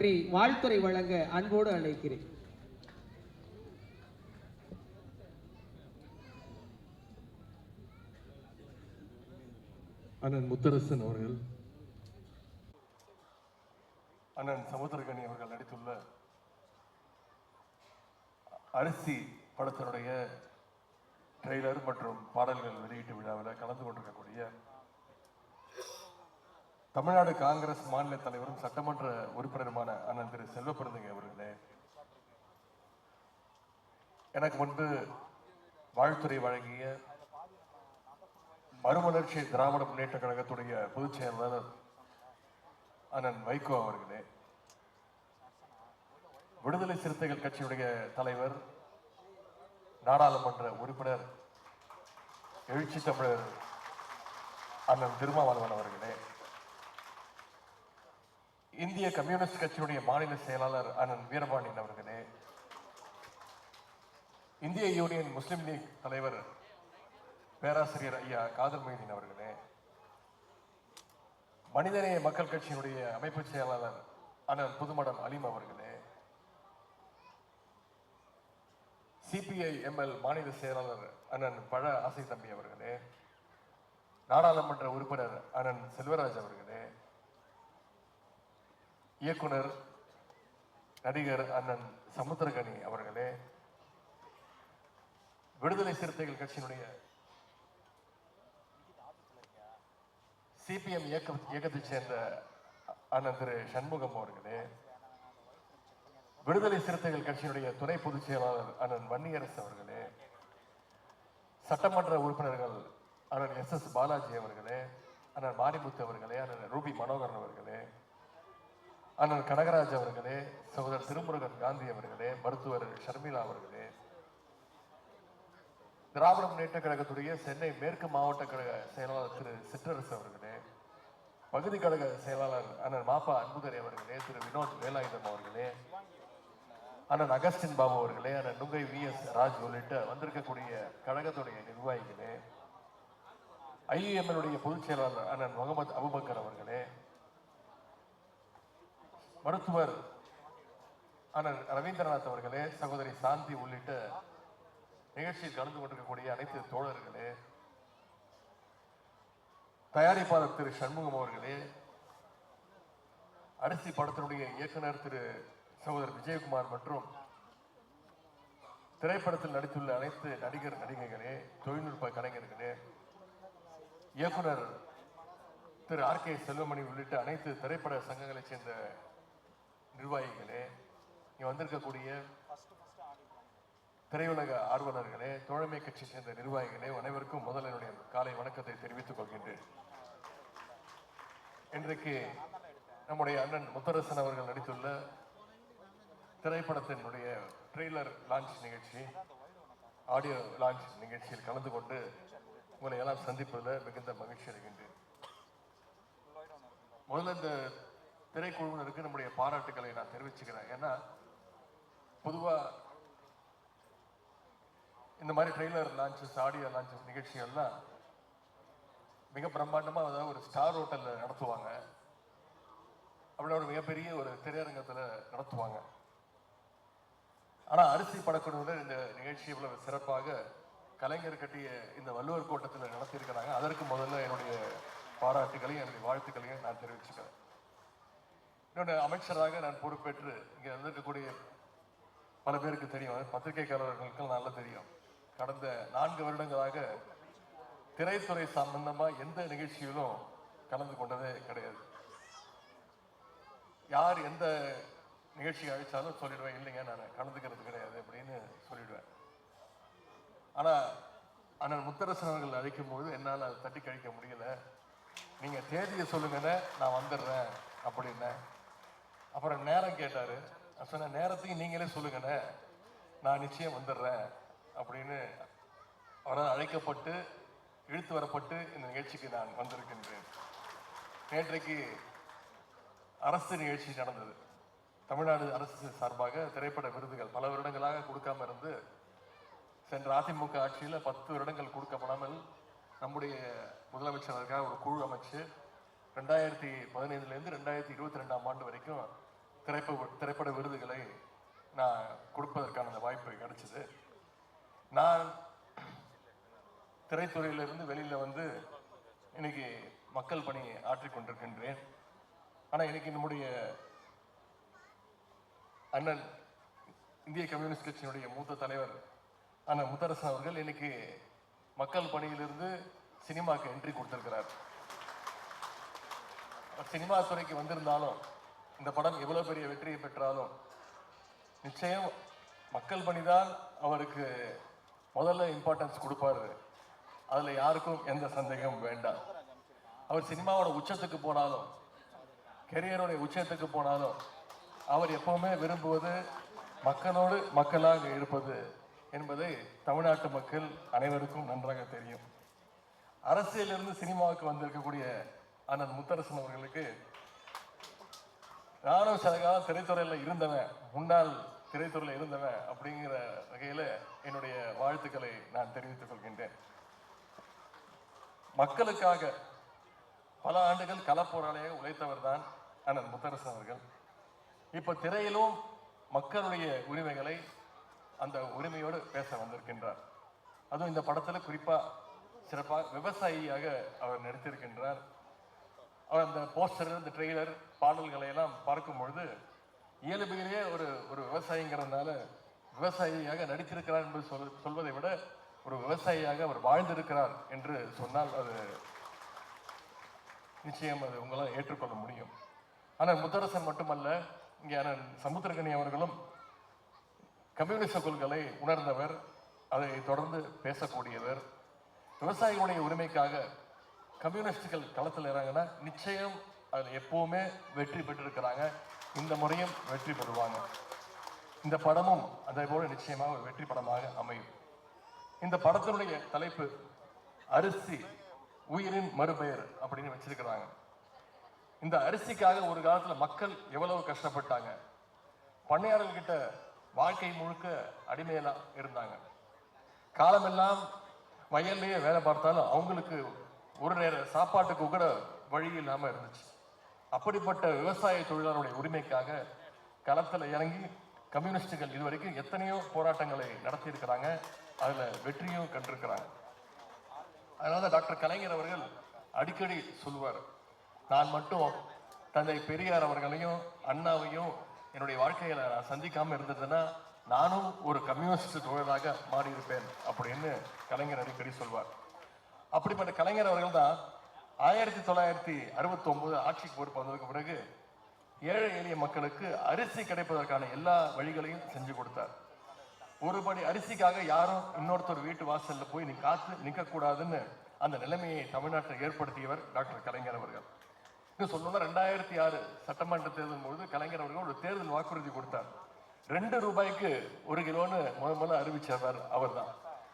பற்றி வாழ்த்துறை வழங்க அன்போடு அழைக்கிறேன். அண்ணன் முத்தரசன் அவர்கள் அண்ணன் சமுத்திரகனி அவர்கள் நடித்துள்ள அரிசி படத்தினுடைய ட்ரெய்லர் மற்றும் பாடல்கள் வெளியீட்டு விழாவில் கலந்து கொண்டிருக்கக்கூடிய தமிழ்நாடு காங்கிரஸ் மாநில தலைவரும் சட்டமன்ற உறுப்பினருமான அண்ணன் திரு செல்வப்பிரந்தங்க அவர்களே எனக்கு முன்பு வாழ்த்துறை வழங்கிய மறுமலர்ச்சி திராவிட முன்னேற்ற கழகத்துடைய பொதுச் செயலாளர் அண்ணன் வைகோ அவர்களே விடுதலை சிறுத்தைகள் கட்சியுடைய தலைவர் நாடாளுமன்ற உறுப்பினர் எழுச்சி தமிழர் அண்ணன் திருமாவளவன் அவர்களே இந்திய கம்யூனிஸ்ட் கட்சியுடைய மாநில செயலாளர் அண்ணன் வீரபாண்டியன் அவர்களே இந்திய யூனியன் முஸ்லிம் லீக் தலைவர் பேராசிரியர் ஐயா காதர் மொய்தீன் அவர்களே மனிதநேய மக்கள் கட்சியினுடைய அமைப்பு செயலாளர் அண்ணன் புதுமடம் அலீம் அவர்களே சிபிஐ எம்எல் மாநில செயலாளர் அண்ணன் பழ ஆசை தம்பி அவர்களே நாடாளுமன்ற உறுப்பினர் அண்ணன் செல்வராஜ் அவர்களே. இயக்குனர் நடிகர் அண்ணன் சமுத்திரகனி அவர்களே விடுதலை சிறுத்தைகள் கட்சியினுடைய சிபிஎம் இயக்க இயக்கத்தைச் சேர்ந்த அண்ணன் திரு சண்முகம் அவர்களே விடுதலை சிறுத்தைகள் கட்சியினுடைய துணை பொதுச் செயலாளர் அண்ணன் வன்னியரசு அவர்களே சட்டமன்ற உறுப்பினர்கள் அண்ணன் எஸ் எஸ் பாலாஜி அவர்களே அண்ணன் மாரிமுத்து அவர்களே அண்ணன் ரூபி மனோகரன் அவர்களே அண்ணன் கனகராஜ் அவர்களே சகோதரர் திருமுருகன் காந்தி அவர்களே மருத்துவர் ஷர்மிளா அவர்களே திராவிட முன்னேற்ற கழகத்துடைய சென்னை மேற்கு மாவட்ட கழக செயலாளர் திரு சிற்றரசு அவர்களே பகுதி கழக செயலாளர் அண்ணன் மாப்பா அன்புதரை அவர்களே திரு வினோத் வேலாயுதம் அவர்களே அண்ணன் அகஸ்டின் பாபு அவர்களே அண்ணன் நுங்கை வி எஸ் ராஜ் உள்ளிட்ட வந்திருக்கக்கூடிய கழகத்துடைய நிர்வாகிகளே ஐஏஎம்எல்லுடைய பொதுச் செயலாளர் அண்ணன் முகமது அபுபக்கர் அவர்களே மருத்துவர் அண்ணன் ரவீந்திரநாத் அவர்களே சகோதரி சாந்தி உள்ளிட்ட நிகழ்ச்சியில் கலந்து கொண்டிருக்கக்கூடிய அனைத்து தோழர்களே தயாரிப்பாளர் திரு சண்முகம் அவர்களே அரிசி படத்தினுடைய இயக்குனர் திரு சகோதரர் விஜயகுமார் மற்றும் திரைப்படத்தில் நடித்துள்ள அனைத்து நடிகர் நடிகைகளே தொழில்நுட்ப கலைஞர்களே இயக்குனர் திரு ஆர் கே செல்வமணி உள்ளிட்ட அனைத்து திரைப்பட சங்கங்களைச் சேர்ந்த நிர்வாகிகளே இங்கே வந்திருக்கக்கூடிய திரையுலக ஆர்வலர்களே தோழமை கட்சி சேர்ந்த நிர்வாகிகளே அனைவருக்கும் முதல் என்னுடைய காலை வணக்கத்தை தெரிவித்துக் கொள்கின்றேன். இன்றைக்கு நம்முடைய அண்ணன் முத்தரசன் அவர்கள் நடித்துள்ள திரைப்படத்தினுடைய ட்ரெய்லர் லான்ச் நிகழ்ச்சி ஆடியோ லான்ச் நிகழ்ச்சியில் கலந்து கொண்டு உங்களை எல்லாம் சந்திப்பதில் மிகுந்த மகிழ்ச்சி அடைகின்றேன். முதல்ல இந்த திரைக்குழுவினருக்கு நம்முடைய பாராட்டுக்களை நான் தெரிவிச்சுக்கிறேன். ஏன்னா பொதுவாக இந்த மாதிரி ட்ரெய்லர் லான்ச்சஸ் ஆடியோ லான்ச்சஸ் நிகழ்ச்சிகள்லாம் மிக பிரம்மாண்டமாக அதாவது ஒரு ஸ்டார் ஹோட்டலில் நடத்துவாங்க. அப்படி ஒரு மிகப்பெரிய ஒரு திரையரங்கத்தில் நடத்துவாங்க. ஆனால் அரிசி படக்குழுவில் இந்த நிகழ்ச்சி இவ்வளவு சிறப்பாக கலைஞர் கட்டிய இந்த வள்ளுவர் கோட்டத்தில் நடத்தியிருக்கிறாங்க. அதற்கு முதல்ல என்னுடைய பாராட்டுகளையும் என்னுடைய வாழ்த்துக்களையும் நான் தெரிவிச்சுக்கிறேன். இன்னொன்று அமைச்சராக நான் பொறுப்பேற்று இங்கே வந்திருக்கக்கூடிய பல பேருக்கு தெரியும். பத்திரிகைக்காரர்களுக்கு நல்லா தெரியும். கடந்த நான்கு வருடங்களாக திரைத்துறை சம்பந்தமாக எந்த நிகழ்ச்சியிலும் கலந்து கொண்டதே கிடையாது. யார் எந்த நிகழ்ச்சி அழைச்சாலும் சொல்லிடுவேன். இல்லைங்க நான் கலந்துக்கிறது கிடையாது அப்படின்னு சொல்லிடுவேன். ஆனால் அண்ணன் முத்தரசன் அவர்கள் அழைக்கும் போது என்னால் அதை தட்டி கழிக்க முடியல. நீங்கள் தேதியை சொல்லுங்கன்னு நான் வந்துடுறேன் அப்படின்னேன் அப்புறம் நேரம் கேட்டார். சொன்ன நேரத்தையும் நீங்களே சொல்லுங்கண்ணே. நான் நிச்சயம் வந்துடுறேன். அப்படின்னு அவரால் அழைக்கப்பட்டு இழுத்து வரப்பட்டு இந்த நிகழ்ச்சிக்கு நான் வந்திருக்கின்றேன். நேற்றைக்கு அரசு நிகழ்ச்சி நடந்தது. தமிழ்நாடு அரசு சார்பாக திரைப்பட விருதுகள் பல வருடங்களாக கொடுக்காம இருந்து சென்ற அதிமுக ஆட்சியில் பத்து வருடங்கள் கொடுக்கப்படாமல் நம்முடைய முதலமைச்சர் ஒரு குழு அமைச்சு ரெண்டாயிரத்தி பதினைந்துலேருந்து ரெண்டாயிரத்தி இருபத்தி ரெண்டாம் ஆண்டு வரைக்கும் திரைப்பட திரைப்பட விருதுகளை நான் கொடுப்பதற்கான அந்த வாய்ப்பு கிடைச்சது. நான் திரைத்துறையிலிருந்து வெளியில் வந்து இன்னைக்கு மக்கள் பணி ஆற்றிக்கொண்டிருக்கின்றேன் ஆனால் இன்னைக்கு நம்முடைய அண்ணன் இந்திய கம்யூனிஸ்ட் கட்சியினுடைய மூத்த தலைவர் அண்ணன் முத்தரசன் அவர்கள் இன்னைக்கு மக்கள் பணியிலிருந்து சினிமாக்கு என்ட்ரி கொடுத்துருக்கிறார். சினிமா துறைக்கு வந்திருந்தாலும் இந்த படம் எவ்வளோ பெரிய வெற்றியை பெற்றாலும் நிச்சயம் மக்கள் பணிதான் அவருக்கு முதல்ல இம்பார்ட்டன்ஸ் கொடுப்பாரு. அதில் யாருக்கும் எந்த சந்தேகமும் வேண்டாம். அவர் சினிமாவோட உச்சத்துக்கு போனாலும் கெரியருடைய உச்சத்துக்கு போனாலும் அவர் எப்பவுமே விரும்புவது மக்களோடு மக்களாக இருப்பது என்பதை தமிழ்நாட்டு மக்கள் அனைவருக்கும் நன்றாக தெரியும். அரசியலிருந்து சினிமாவுக்கு வந்திருக்கக்கூடிய அண்ணன் முத்தரசன் அவர்களுக்கு நானும் சில காலம் திரைத்துறையில் இருந்தவன் முன்னாள் திரைத்துறையில் இருந்தவன் அப்படிங்கிற வகையில் என்னுடைய வாழ்த்துக்களை நான் தெரிவித்துக் கொள்கின்றேன். மக்களுக்காக பல ஆண்டுகள் களப்போராளியாக உழைத்தவர் தான் அண்ணன் முத்தரசன் அவர்கள். இப்போ திரையிலும் மக்களுடைய உரிமைகளை அந்த உரிமையோடு பேச வந்திருக்கின்றார். அதுவும் இந்த படத்தில் குறிப்பாக சிறப்பாக விவசாயியாக அவர் நடித்திருக்கின்றார். அந்த போஸ்டர் இந்த ட்ரெய்லர் பாடல்களை எல்லாம் பார்க்கும் பொழுது இயல்பிலேயே ஒரு ஒரு விவசாயிங்கிறதுனால விவசாயியாக நடித்திருக்கிறார் என்று சொல் சொல்வதை விட ஒரு விவசாயியாக அவர் வாழ்ந்திருக்கிறார் என்று சொன்னால் அது நிச்சயம் அது உங்களால் ஏற்றுக்கொள்ள முடியும். ஆனால் முத்தரசன் மட்டுமல்ல இங்கே அண்ணன் சமுத்திரகனி அவர்களும் கம்யூனிச கொள்களை உணர்ந்தவர் அதை தொடர்ந்து பேசக்கூடியவர். விவசாயிகளுடைய உரிமைக்காக கம்யூனிஸ்டுகள் களத்தில் இறங்கினா நிச்சயம் அதில் எப்போவுமே வெற்றி பெற்றிருக்கிறாங்க. இந்த முறையும் வெற்றி பெறுவாங்க. இந்த படமும் அதே போல நிச்சயமாக ஒரு வெற்றி படமாக அமையும். இந்த படத்தினுடைய தலைப்பு அரிசி உயிரின் மறுபெயர் அப்படின்னு வச்சிருக்கிறாங்க. இந்த அரிசிக்காக ஒரு காலத்தில் மக்கள் எவ்வளவு கஷ்டப்பட்டாங்க? பண்ணையாளர்கிட்ட வாழ்க்கை முழுக்க அடிமையெல்லாம் இருந்தாங்க. காலமெல்லாம் வயல்லையே வேலை பார்த்தாலும் அவங்களுக்கு ஒரு நேர சாப்பாட்டுக்கு கூட வழி இல்லாம இருந்துச்சு. அப்படிப்பட்ட விவசாய தொழிலாளருடைய உரிமைக்காக களத்துல இறங்கி கம்யூனிஸ்டுகள் இதுவரைக்கும் எத்தனையோ போராட்டங்களை நடத்தி இருக்கிறாங்க அதுல வெற்றியும் கண்டிருக்கிறாங்க. அதனால டாக்டர் கலைஞர் அவர்கள் அடிக்கடி சொல்லுவார் நான் மட்டும் தந்தை பெரியார் அவர்களையும் அண்ணாவையும் என்னுடைய வாழ்க்கையில நான் சந்திக்காம இருந்ததுன்னா நானும் ஒரு கம்யூனிஸ்ட் தொழிலாக மாறியிருப்பேன் அப்படின்னு கலைஞர் அடிக்கடி சொல்வார். அப்படிப்பட்ட கலைஞர் அவர்கள் தான் ஆயிரத்தி தொள்ளாயிரத்தி அறுபத்தி ஒன்பது ஆட்சிக்கு பொறுப்பு வந்ததுக்கு பிறகு ஏழை எளிய மக்களுக்கு அரிசி கிடைப்பதற்கான எல்லா வழிகளையும் செஞ்சு கொடுத்தார். ஒரு படி அரிசிக்காக யாரும் இன்னொருத்தர் வீட்டு வாசலில் போய் நீ காத்து நிற்கக்கூடாதுன்னு அந்த நிலைமையை தமிழ்நாட்டில் ஏற்படுத்தியவர் டாக்டர் கலைஞர் அவர்கள். இன்னும் சொல்லணும்னா ரெண்டாயிரத்தி ஆறு சட்டமன்ற தேர்தல் பொழுது கலைஞர் அவர்கள் ஒரு தேர்தல் வாக்குறுதி கொடுத்தார். ரெண்டு ரூபாய்க்கு ஒரு கிலோன்னு முதல் முதல்ல அறிவிச்சவர் அவர்தான்.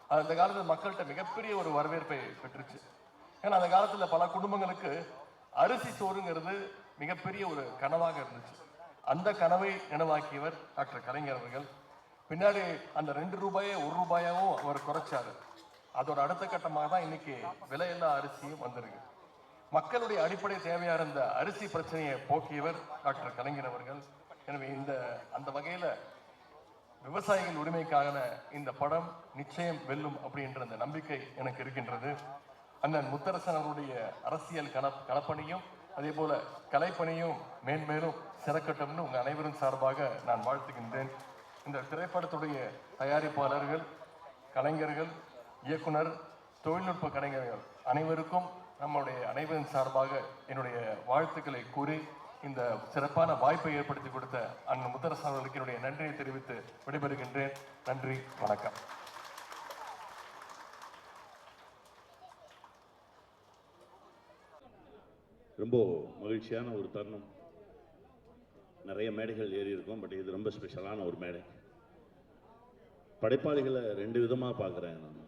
அது அந்த காலத்தில் மக்கள்கிட்ட மிகப்பெரிய ஒரு வரவேற்பை பெற்றுச்சு. ஏன்னா அந்த காலத்தில் பல குடும்பங்களுக்கு அரிசி சோறுங்கிறது மிகப்பெரிய ஒரு கனவாக இருந்துச்சு. அந்த கனவை நினைவாக்கியவர் டாக்டர் கலைஞர் அவர்கள். பின்னாடி அந்த ரெண்டு ரூபாயை ஒரு ரூபாயாவும் அவர் குறைச்சாரு. அதோட அடுத்த கட்டமாக தான் இன்னைக்கு விலையில்லா அரிசியும் வந்திருக்கு. மக்களுடைய அடிப்படை தேவையா இருந்த அரிசி பிரச்சனையை போக்கியவர் டாக்டர் கலைஞர் அவர்கள். எனவே இந்த அந்த வகையில விவசாயிகள் உரிமைக்கான இந்த படம் நிச்சயம் வெல்லும் அப்படின்ற அந்த நம்பிக்கை எனக்கு இருக்கின்றது. அண்ணன் முத்தரசன் அவருடைய அரசியல் கல களப்பணியும் அதே போல கலைப்பணியும் மேன்மேலும் சிறக்கட்டும்னு உங்கள் அனைவரும் சார்பாக நான் வாழ்த்துகின்றேன். இந்த திரைப்படத்துடைய தயாரிப்பாளர்கள் கலைஞர்கள் இயக்குனர் தொழில்நுட்ப கலைஞர்கள் அனைவருக்கும் நம்முடைய அனைவரின் சார்பாக என்னுடைய வாழ்த்துக்களை கூறி இந்த சிறப்பான வாய்ப்பை ஏற்படுத்தி கொடுத்த அண்ணன் முத்தரசன் அவர்களுக்கு என்னுடைய நன்றியை தெரிவித்து விடைபெறுகின்றேன். நன்றி வணக்கம். ரொம்ப மகிழ்ச்சியான ஒரு தருணம். நிறைய மேடைகள் ஏறி இருக்கோம் பட் இது ரொம்ப ஸ்பெஷலான ஒரு மேடை. படைப்பாளிகளை ரெண்டு விதமாக பார்க்குறேன் நான்.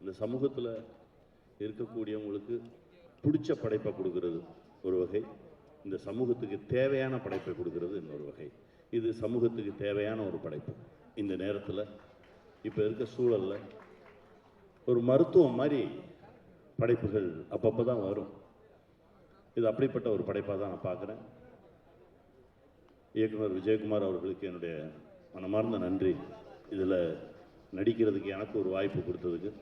இந்த சமூகத்தில் இருக்கக்கூடியவங்களுக்கு பிடிச்ச படைப்பை கொடுக்கறது ஒரு வகை. இந்த சமூகத்துக்கு தேவையான படைப்பை கொடுக்கறது இன்னொரு வகை. இது சமூகத்துக்கு தேவையான ஒரு படைப்பு. இந்த நேரத்தில் இப்போ இருக்க சூழலில் ஒரு மருத்துவம் மாதிரி படைப்புகள் அப்பப்போ தான் வரும். இது அப்படிப்பட்ட ஒரு படைப்பாக தான் நான் பார்க்குறேன். இயக்குனர் விஜயகுமார் அவர்களுக்கு என்னுடைய மனமார்ந்த நன்றி. இதில் நடிக்கிறதுக்கு எனக்கு ஒரு வாய்ப்பு கொடுத்ததுக்கு.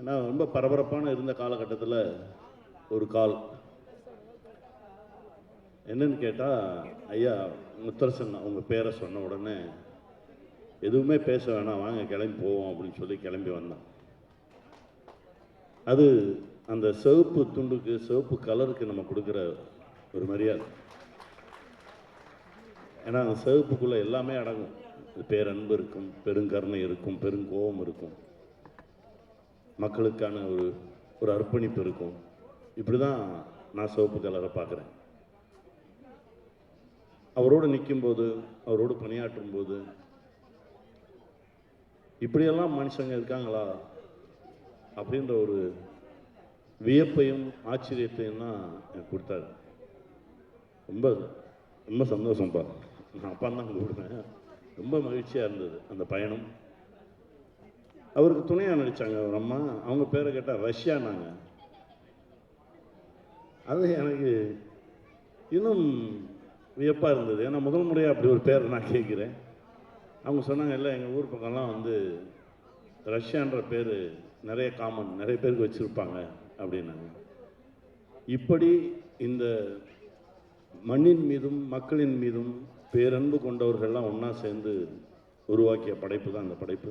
ஏன்னா ரொம்ப பரபரப்பான இருந்த காலகட்டத்தில் ஒரு கால் என்னன்னு கேட்டால் ஐயா முத்தரசன் அவங்க பேரை சொன்ன உடனே எதுவுமே பேச வேணாம் வாங்க கிளம்பி போவோம் அப்படின்னு சொல்லி கிளம்பி வந்தான். அது அந்த சிவப்பு துண்டுக்கு சிவப்பு கலருக்கு நம்ம கொடுக்குற ஒரு மரியாதை. ஏன்னா அந்த சிவப்புக்குள்ளே எல்லாமே அடங்கும். பேரன்பு இருக்கும் பெருங்கருணை இருக்கும் பெருங்கோபம் இருக்கும். மக்களுக்கான ஒரு ஒரு அர்ப்பணிப்பு இருக்கும். இப்படி தான் நான் சிவப்பு கலரை பார்க்குறேன். அவரோடு நிற்கும்போது அவரோடு பணியாற்றும் போது இப்படியெல்லாம் மனுஷங்க இருக்காங்களா? அப்படின்ற ஒரு வியப்பையும் ஆச்சரியத்தையும் தான் எனக்கு கொடுத்தாரு. ரொம்ப ரொம்ப சந்தோஷம்ப்பா நான் அப்பா தான் கூப்பிடுவேன் ரொம்ப மகிழ்ச்சியாக இருந்தது அந்த பயணம். அவருக்கு துணையாக நடித்தாங்க அவர் அம்மா. அவங்க பேரை கேட்டால் ரஷ்யா நாங்கள் அது எனக்கு இன்னும் வியப்பாக இருந்தது. ஏன்னா முதல் முறையாக அப்படி ஒரு பேர் நான் கேட்குறேன். அவங்க சொன்னாங்க இல்லை எங்கள் ஊர் பக்கம்லாம் வந்து ரஷ்யான்ற பேர் நிறைய காமன் நிறைய பேருக்கு வச்சுருப்பாங்க அப்படின்னாங்க. இப்படி இந்த மண்ணின் மீதும் மக்களின் மீதும் பேரன்பு கொண்டவர்கள்லாம் ஒன்றா சேர்ந்து உருவாக்கிய படைப்பு தான் அந்த படைப்பு.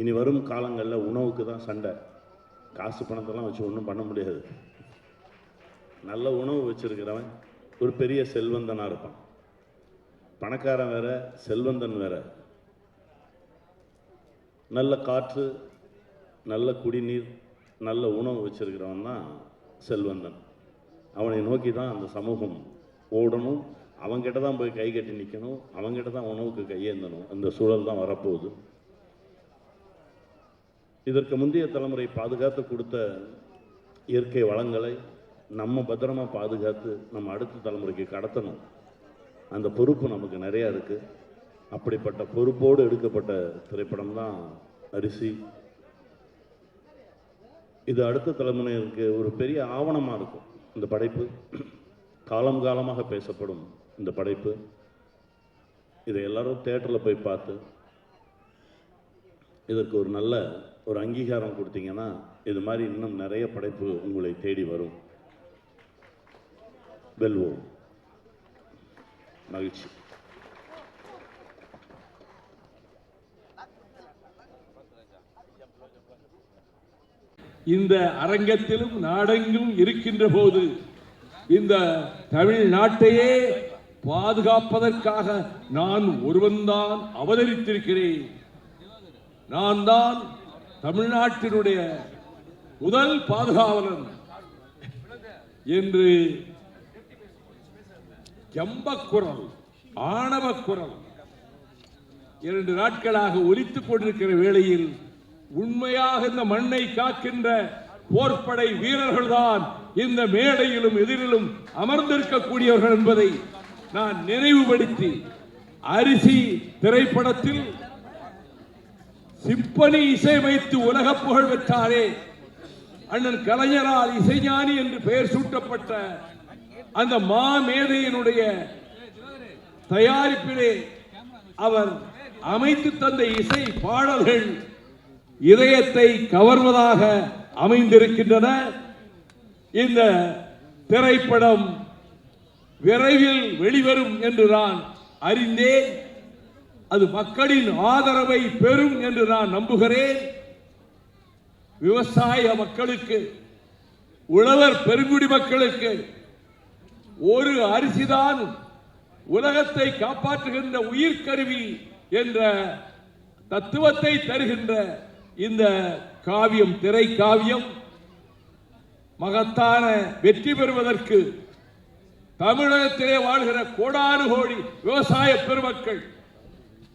இனி வரும் காலங்களில் உணவுக்கு தான் சண்டை. காசு பணத்தெல்லாம் வச்சு ஒன்றும் பண்ண முடியாது. நல்ல உணவு வச்சுருக்கிறவன் ஒரு பெரிய செல்வந்தனாக இருப்பான். பணக்காரன் வேற செல்வந்தன் வேற. நல்ல காற்று நல்ல குடிநீர் நல்ல உணவு வச்சிருக்கிறவன் தான் செல்வந்தன். அவனை நோக்கி தான் அந்த சமூகம் ஓடணும். அவங்ககிட்ட தான் போய் கை கட்டி நிற்கணும் அவங்ககிட்ட தான் உணவுக்கு கையேந்தணும். அந்த சூழல் தான் வரப்போகுது. இதற்கு முந்தைய தலைமுறை பாதுகாத்து கொடுத்த இயற்கை வளங்களை நம்ம பத்திரமா பாதுகாத்து நம்ம அடுத்த தலைமுறைக்கு கடத்தணும். அந்த பொறுப்பு நமக்கு நிறையா இருக்குது அப்படிப்பட்ட பொறுப்போடு எடுக்கப்பட்ட திரைப்படம் தான் அரிசி. இது அடுத்த தலைமுறையிற்கு ஒரு பெரிய ஆவணமாக இருக்கும். இந்த படைப்பு காலம் காலமாக பேசப்படும் இந்த படைப்பு. இதை எல்லாரும் தேட்டரில் போய் பார்த்து இதற்கு ஒரு நல்ல ஒரு அங்கீகாரம் கொடுத்தீங்கன்னா இது மாதிரி இன்னும் நிறைய படைப்பு உங்களை தேடி வரும். வெல்வோம். மகிழ்ச்சி. இந்த அரங்கத்திலும் நாடெங்கும் இருக்கின்ற போது இந்த தமிழ்நாட்டையே பாதுகாப்பதற்காக நான் ஒருவன்தான் அவதரித்திருக்கிறேன். நான் தான் தமிழ்நாட்டினுடைய முதல் பாதுகாவலன் என்று ஜம்ப குரல் ஆணவ குரல் இரண்டு நாட்களாக ஒலித்துக் கொண்டிருக்கிற வேளையில் உண்மையாக இந்த மண்ணை காக்கின்ற போர்ப்படை வீரர்கள்தான் இந்த மேடையிலும் எதிரிலும் அமர்ந்திருக்கக்கூடியவர்கள் என்பதை நான் நினைவுபடுத்தி அரிசி திரைப்படத்தில் சிம்பனி இசையமைத்து உலக புகழ் பெற்றாரே அண்ணன் கலைஞரால் இசைஞானி என்று பெயர் சூட்டப்பட்ட அந்த மாமேதையினுடைய தயாரிப்பிலே அவர் அமைத்து தந்த இசை பாடல்கள் இதயத்தை கவர்வதாக அமைந்திருக்கின்றன. இந்த திரைப்படம் விரைவில் வெளிவரும் என்று நான் அறிந்தேன். அது மக்களின் ஆதரவை பெறும் என்று நான் நம்புகிறேன். விவசாய மக்களுக்கு உழவர் பெருங்குடி மக்களுக்கு ஒரு அரிசிதான் உலகத்தை காப்பாற்றுகின்ற உயிர்க்கருவி என்ற தத்துவத்தை தருகின்ற இந்த காவியம் திரை காவியம் மகத்தான வெற்றி பெறுவதற்கு தமிழகத்திலே வாழ்கிற கோடானு கோடி விவசாய பெருமக்கள்.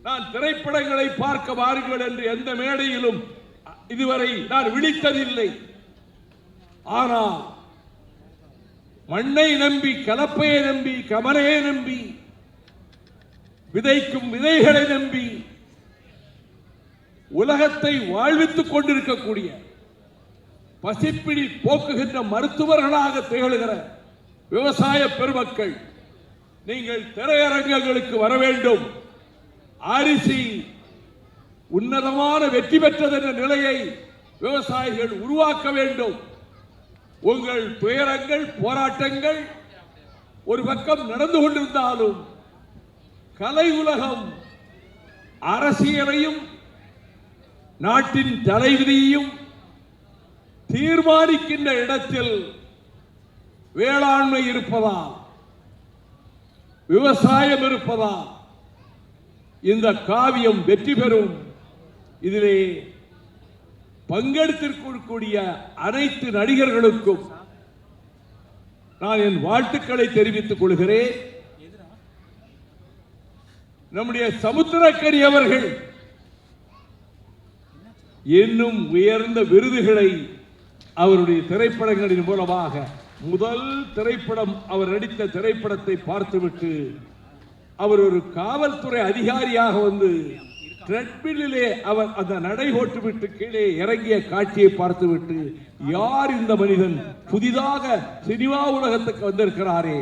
நான் திரைப்படங்களை பார்க்க வாருங்கள் என்று எந்த மேடையிலும் இதுவரை நான் விழித்ததில்லை. ஆனால் மண்ணை நம்பி கலப்பையை நம்பி கமலையை நம்பி விதைக்கும் விதைகளை நம்பி உலகத்தை வாழ்வித்துக் கொண்டிருக்கக்கூடிய பசிப்பிடி போக்குகின்ற மருத்துவர்களாக திகழ்கிற விவசாய பெருமக்கள் நீங்கள் திரையரங்குகளுக்கு வர வேண்டும். அரிசி உன்னதமான வெற்றி பெற்றது என்ற நிலையை விவசாயிகள் உருவாக்க வேண்டும். உங்கள் துயரங்கள் போராட்டங்கள் ஒரு பக்கம் நடந்து கொண்டிருந்தாலும் கலை உலகம் அரசியலையும் நாட்டின் தலைவிதியையும் தீர்மானிக்கின்ற இடத்தில் வேளாண்மை இருப்பதா? விவசாயம் இருப்பதா? இந்த காவியம் வெற்றி பெறும். இதிலே பங்கெடுத்திருக்கக்கூடிய அனைத்து நடிகர்களுக்கும் நான் என் வாழ்த்துக்களை தெரிவித்துக் கொள்கிறேன். நம்முடைய சமுத்திரக்கரி அவர்கள் இன்னும் உயர்ந்த விருதுகளை அவருடைய திரைப்படங்களின் மூலமாக முதல் திரைப்படம் அவர் நடித்த திரைப்படத்தை பார்த்துவிட்டு அவர் ஒரு காவல்துறை அதிகாரியாக வந்து ட்ரெட்மில்லிலே அவர் அந்த நடை போட்டுவிட்டு கீழே இறங்கிய காட்சியை பார்த்துவிட்டு யார் இந்த மனிதன்? புதிதாக சினிமா உலகத்துக்கு வந்திருக்கிறாரே.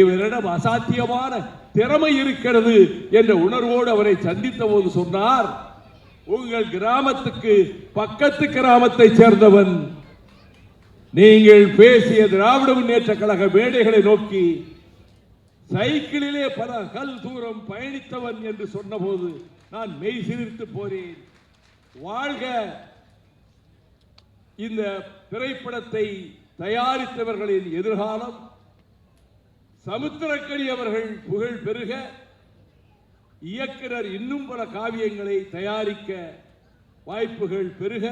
இவரிடம் அசாத்தியமான திறமை இருக்கிறது என்ற உணர்வோடு அவரை சந்தித்த போது சொன்னார். உங்கள் கிராமத்துக்கு பக்கத்து கிராமத்தை சேர்ந்தவன். நீங்கள் பேசிய திராவிட முன்னேற்ற கழக மேடைகளை நோக்கி சைக்கிளிலே பல கல் தூரம் பயணித்தவன் என்று சொன்னபோது நான் மெய் சிரித்து போனேன் வாழ்க இந்த திரைப்படத்தை தயாரித்தவர்களின் எதிர்காலம். சமுத்திரக்கடி அவர்கள் புகழ் பெருக. இயக்குனர் இன்னும் பல காவியங்களை தயாரிக்க வாய்ப்புகள் பெருக.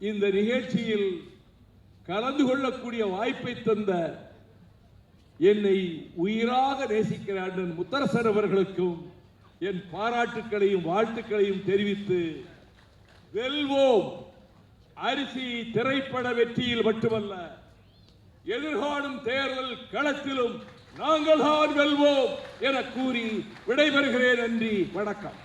இந்த நிகழ்ச்சியில் கலந்து கொள்ளக்கூடிய வாய்ப்பை தந்த என்னை உயிராக நேசிக்கிற அண்ணன் முத்தரசன் அவர்களுக்கும் என் பாராட்டுக்களையும் வாழ்த்துக்களையும் தெரிவித்து வெல்வோம். அரிசி திரைப்பட வெற்றியில் மட்டுமல்ல எதிர்காணும் தேர்தல் களத்திலும் நாங்கள் தான் வெல்வோம் என கூறி விடைபெறுகிறேன் நன்றி வணக்கம்.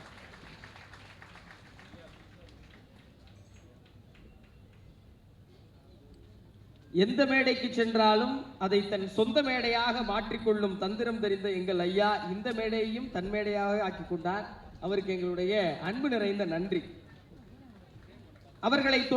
எந்த மேடைக்கு சென்றாலும் அதை தன் சொந்த மேடையாக மாற்றிக்கொள்ளும் தந்திரம் தெரிந்த எங்கள் ஐயா இந்த மேடையையும் தன் மேடையாக ஆக்கி கொண்டார். அவருக்கு எங்களுடைய அன்பு நிறைந்த நன்றி. அவர்களை